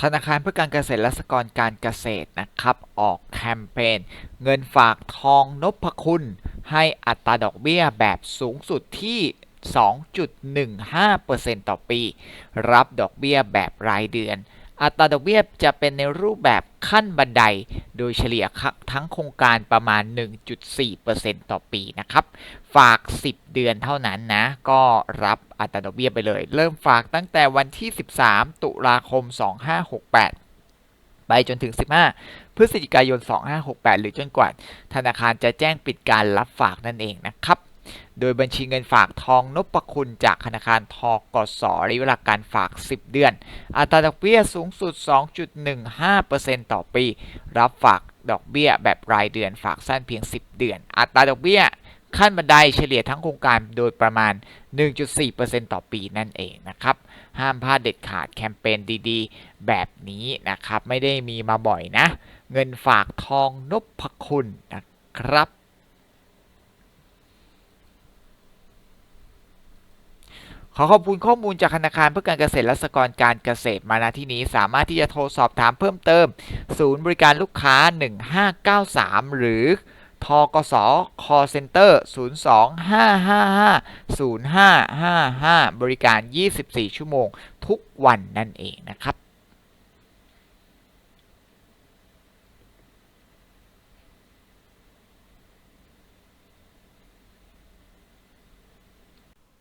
ธนาคารเพื่อการเกษตรและสหกรณ์การเกษตรนะครับ ออกแคมเปญเงินฝากทองนพคุณ ให้อัตราดอกเบี้ยแบบสูงสุดที่ 2.15%ต่อปี รับดอกเบี้ยแบบรายเดือน อัตราดอกเบี้ยจะเป็นในรูปแบบขั้นบันได โดยเฉลี่ยทั้งโครงการประมาณ 1.4%ต่อปีนะครับ ฝาก 10 เดือนเท่านั้นนะ ก็รับอัตราดอกเบี้ยไปเลย เริ่มฝากตั้งแต่วันที่ 13 ตุลาคม 2568 ไปจนถึง 15 พฤศจิกายน 2568 หรือจนกว่าธนาคารจะแจ้งปิดการรับฝากนั่นเองนะครับ โดยบัญชีเงินฝากทองนพคุณจากธนาคารทกสระยะเวลาการฝาก 10 เดือน อัตราดอกเบี้ยสูงสุด 2.15%ต่อปี รับฝากดอกเบี้ยแบบรายเดือนฝากสั้นเพียง 10 เดือน อัตราดอกเบี้ยขั้นบันไดเฉลี่ยทั้งโครงการโดยประมาณ 1.4%ต่อปีนั่นเองนะครับ ห้ามพลาดเด็ดขาดแคมเปญดีๆ แบบนี้นะครับ ไม่ได้มีมาบ่อยนะ เงินฝากทองนพคุณนะครับ ขอขอบคุณข้อมูลจากธนาคารเพื่อการเกษตรและสหกรณ์การเกษตรมาณที่นี้ สามารถที่จะโทรสอบถามเพิ่มเติม ศูนย์บริการลูกค้า 1593 หรือทกส call center 02-555-0555 บริการ 24 ชั่วโมงทุกวันนั่นเองนะครับ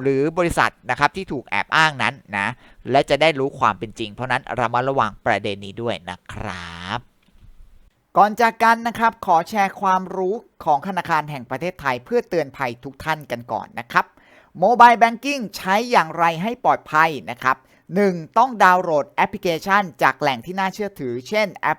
หรือบริษัทนะครับที่ถูกแอบอ้างนั้นนะและจะได้รู้ความเป็นจริง เพราะนั้นเรามาระวังประเด็นนี้ด้วยนะครับก่อนจากกันนะครับ ขอแชร์ความรู้ของธนาคารแห่งประเทศไทยเพื่อเตือนภัยทุกท่านกันก่อนนะครับโมบายแบงกิ้งใช้อย่างไรให้ปลอดภัยนะครับ 1. ต้องดาวน์โหลดแอปพลิเคชัน จากแหล่งที่น่าเชื่อถือ เช่นแอป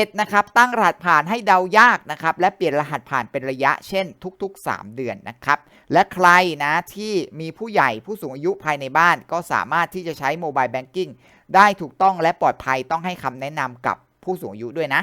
7. นะครับตั้งรหัสผ่านให้เดายากนะครับและเปลี่ยนรหัสผ่านเป็นระยะเช่น ทุก ๆ 3 เดือนนะครับและใครนะที่มีผู้ใหญ่ผู้สูงอายุภายในบ้าน ก็สามารถที่จะใช้โมบายแบงกิ้งได้ถูกต้องและปลอดภัยต้องให้คำแนะนำกับผู้สูงอายุด้วยนะ